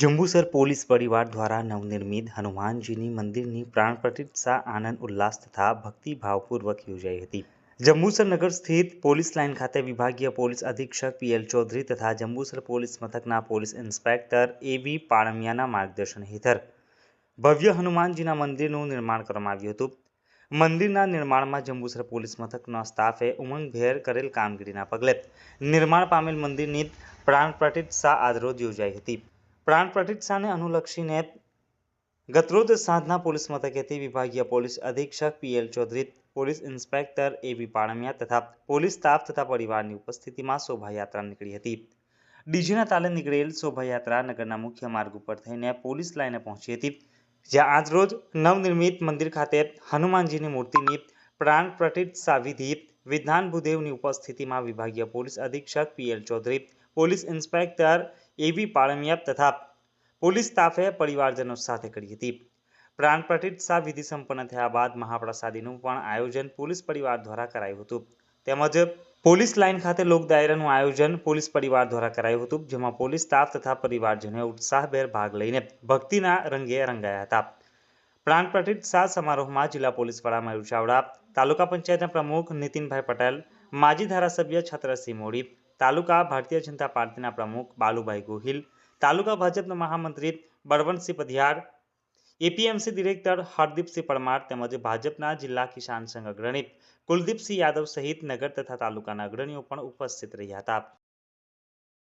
Jambusar police પરિવાર દ્વારા નવનિર્મિત હનુમાનજીની મંદિરની પ્રાણ પ્રતિષ્ઠા, આનંદ, ઉલ્લાસ તથા ભક્તિભાવપૂર્વક યોજાઈ હતી. જંબુસર નગર સ્થિત પોલીસ લાઇન ખાતે વિભાગીય પોલીસ અધિક્ષક પીએલ ચૌધરી તથા જંબુસર પોલીસ મથકના પોલીસ ઇન્સ્પેક્ટર એવી પાળમિયાના માર્ગદર્શન હેઠળ ભવ્ય હનુમાનજીના મંદિરનું નિર્માણ કરવામાં આવ્યું હતું. મંદિરના નિર્માણમાં જંબુસર પોલીસ મથકના સ્ટાફે ઉમંગભેર કરેલ કામગીરીના પગલે નિર્માણ પામેલ મંદિરની પ્રાણ પ્રતિષ્ઠા આજરોજ યોજાઈ હતી. પ્રાણ પ્રતિષ્ઠાને અનુલક્ષીને ગતરોજ સાંજના પોલીસ મથકેથી વિભાગીય પોલીસ અધિક્ષક પીએલ ચૌધરી, પોલીસ ઇન્સ્પેક્ટર એવી પાણમિયા તથા પોલીસ સ્ટાફ તથા પરિવારની ઉપસ્થિતિમાં શોભાયાત્રા નીકળી હતી. ડીજેના તાલે નીકળેલ શોભાયાત્રા નગરના મુખ્ય માર્ગ ઉપર થઈને પોલીસ લાઈને પહોંચી હતી, જ્યાં આજરોજ નવનિર્મિત મંદિર ખાતે હનુમાનજીની મૂર્તિની પ્રાણ પ્રતિષ્ઠા વિધિ વિધાન ભૂદેવની ઉપસ્થિતિમાં વિભાગીય પોલીસ અધિક્ષક પીએલ ચૌધરી પોલીસ ઇન્સ્પેક્ટર એવી પાળમિયા તથા પોલીસ સ્ટાફે પરિવારજનો સાથે કરી હતી. પ્રાણ પ્રતિષ્ઠા વિધિ સંપન્ન થયા બાદ મહાપ્રસાદીનું પણ આયોજન પોલીસ પરિવાર દ્વારા કરાયું હતું. તેમજ પોલીસ લાઇન ખાતે લોક આયોજન પોલીસ પરિવાર દ્વારા કરાયું હતું, જેમાં પોલીસ સ્ટાફ તથા પરિવારજનોએ ઉત્સાહભેર ભાગ લઈને ભક્તિના રંગે રંગાયા હતા. પ્રાણ પ્રતિષ્ઠા સમારોહમાં જિલ્લા પોલીસ વડા મયુર ચાવડા, તાલુકા પંચાયતના પ્રમુખ નીતિનભાઈ પટેલ, માજી ધારાસભ્ય છત્રસિંહ મોડી તાલુકા ભારતીય જનતા પાર્ટીના પ્રમુખ બાલુભાઈ ગોહિલ, તાલુકા ભાજપના મહામંત્રી બળવંતસિંહ પધિયાર, એપીએમસી ડિરેક્ટર હરદીપસિંહ પરમાર તેમજ ભાજપના જિલ્લા કિસાન સંઘ અગ્રણી કુલદીપસિંહ યાદવ સહિત નગર તથા તાલુકાના અગ્રણીઓ પણ ઉપસ્થિત રહ્યા હતા.